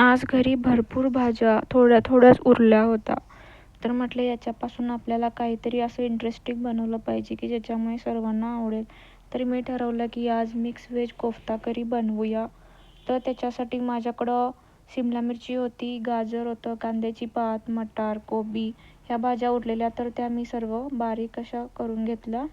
आज घरी भरपूर भाज्या थोड्या थोड्याच उरल्या होत्या. तर म्हटलं याच्यापासून आपल्याला काहीतरी असं इंटरेस्टिंग बनवलं पाहिजे की ज्याच्यामुळे सर्वांना आवडेल. तर मी ठरवलं की आज मिक्स व्हेज कोफ्ता करी बनवूया. तर त्याच्यासाठी माझ्याकडं सिमला मिरची होती गाजर होतं कांद्याची पात मटार कोबी ह्या भाज्या उरलेल्या. तर त्या मी सर्व बारीक अशा करून घेतल्या.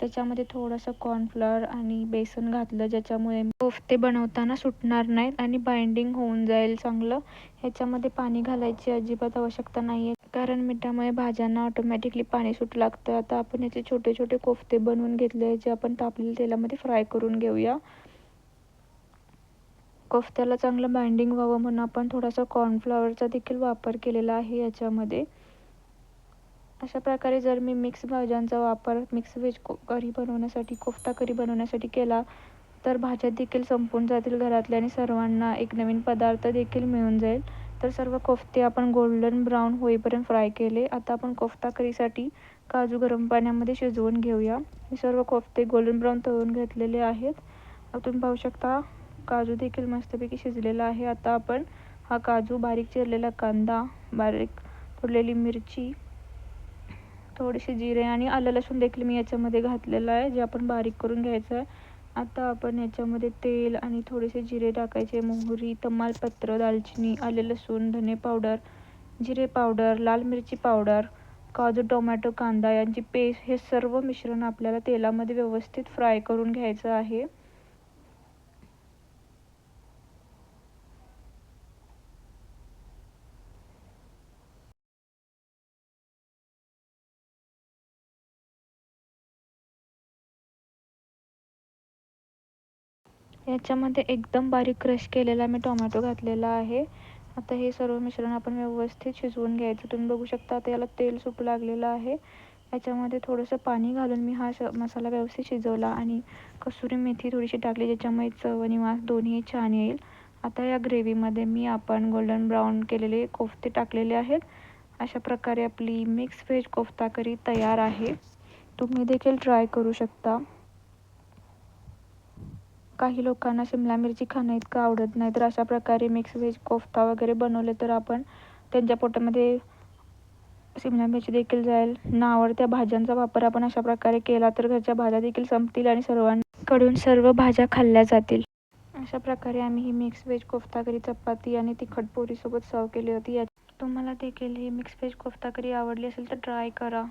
त्याच्यामध्ये थोडंसं कॉर्नफ्लॉवर आणि बेसन घातलं ज्याच्यामुळे कोफ्ते बनवताना सुटणार नाहीत आणि बाइंडिंग होऊन जाईल चांगलं. ह्याच्यामध्ये पाणी घालायची अजिबात आवश्यकता नाही आहे कारण मिठामुळे भाज्यांना ऑटोमॅटिकली पाणी सुटू लागतं. आता आपण याचे छोटे छोटे कोफ्ते बनवून घेतले जे आपण तापलेल्या तेलामध्ये फ्राय करून घेऊया. कोफ्त्याला चांगलं बाइंडिंग व्हावं म्हणून आपण थोडासा कॉर्नफ्लॉवरचा देखील वापर केलेला आहे याच्यामध्ये. अशा प्रकारे जर मी मिक्स भाज्यांचा वापर मिक्स व्हेज को करी बनवण्यासाठी कोफ्ता करी बनवण्यासाठी केला तर भाज्या देखील संपून जातील घरातल्या आणि सर्वांना एक नवीन पदार्थ देखील मिळून जाईल. तर सर्व कोफ्ते आपण गोल्डन ब्राऊन होईपर्यंत फ्राय केले. आता आपण कोफ्ता करीसाठी काजू गरम पाण्यामध्ये शिजवून घेऊया. हे सर्व कोफ्ते गोल्डन ब्राऊन तळून घेतलेले आहेत. तुम्ही पाहू शकता काजू देखील मस्तपैकी शिजलेला आहे. आता आपण हा काजू बारीक चिरलेला कांदा बारीक तोडलेली मिरची थोडेसे जिरे आणि आलं लसूण देखील मी याच्यामध्ये घातलेलं आहे जे आपण बारीक करून घ्यायचं आहे. आता आपण याच्यामध्ये तेल आणि थोडेसे जिरे टाकायचे मोहरी तमालपत्र दालचिनी आले लसूण धने पावडर जिरे पावडर लाल मिरची पावडर काजू टोमॅटो कांदा यांची पेस्ट हे सर्व मिश्रण आपल्याला तेलामध्ये व्यवस्थित फ्राय करून घ्यायचं आहे. याच्यामध्ये एकदम बारीक क्रश केलेला मी टोमॅटो घातलेला आहे. आता हे सर्व मिश्रण आपण व्यवस्थित शिजवून घ्यायचं. तुम्ही बघू शकता आता याला तेल सुटू लागलेलं आहे. याच्यामध्ये थोडंसं पाणी घालून मी हा श मसाला व्यवस्थित शिजवला आणि कसुरी मेथी थोडीशी टाकली ज्याच्यामुळे चव आणि वास दोन्ही छान येईल. आता या ग्रेव्हीमध्ये मी आपण गोल्डन ब्राऊन केलेले कोफ्ते टाकलेले आहेत. अशा प्रकारे आपली मिक्स व्हेज कोफ्ता करी तयार आहे. तुम्ही देखील ट्राय करू शकता. काही लोकांना शिमला मिरची खाणं इतकं आवडत नाही. तर अशा प्रकारे मिक्स व्हेज कोफ्ता वगैरे बनवले तर आपण त्यांच्या पोटामध्ये शिमला मिरची देखील जाईल. ना आवडत्या भाज्यांचा वापर आपण अशा प्रकारे केला तर घरच्या भाज्या देखील संपतील आणि सर्वांकडून सर्व भाज्या खाल्ल्या जातील. अशा प्रकारे आम्ही ही mix veg kofta curry chapati आणि तिखट पोरीसोबत सर्व केली होती. तुम्हाला देखील ही मिक्स व्हेज कोफ्ता करी आवडली असेल तर ट्राय करा.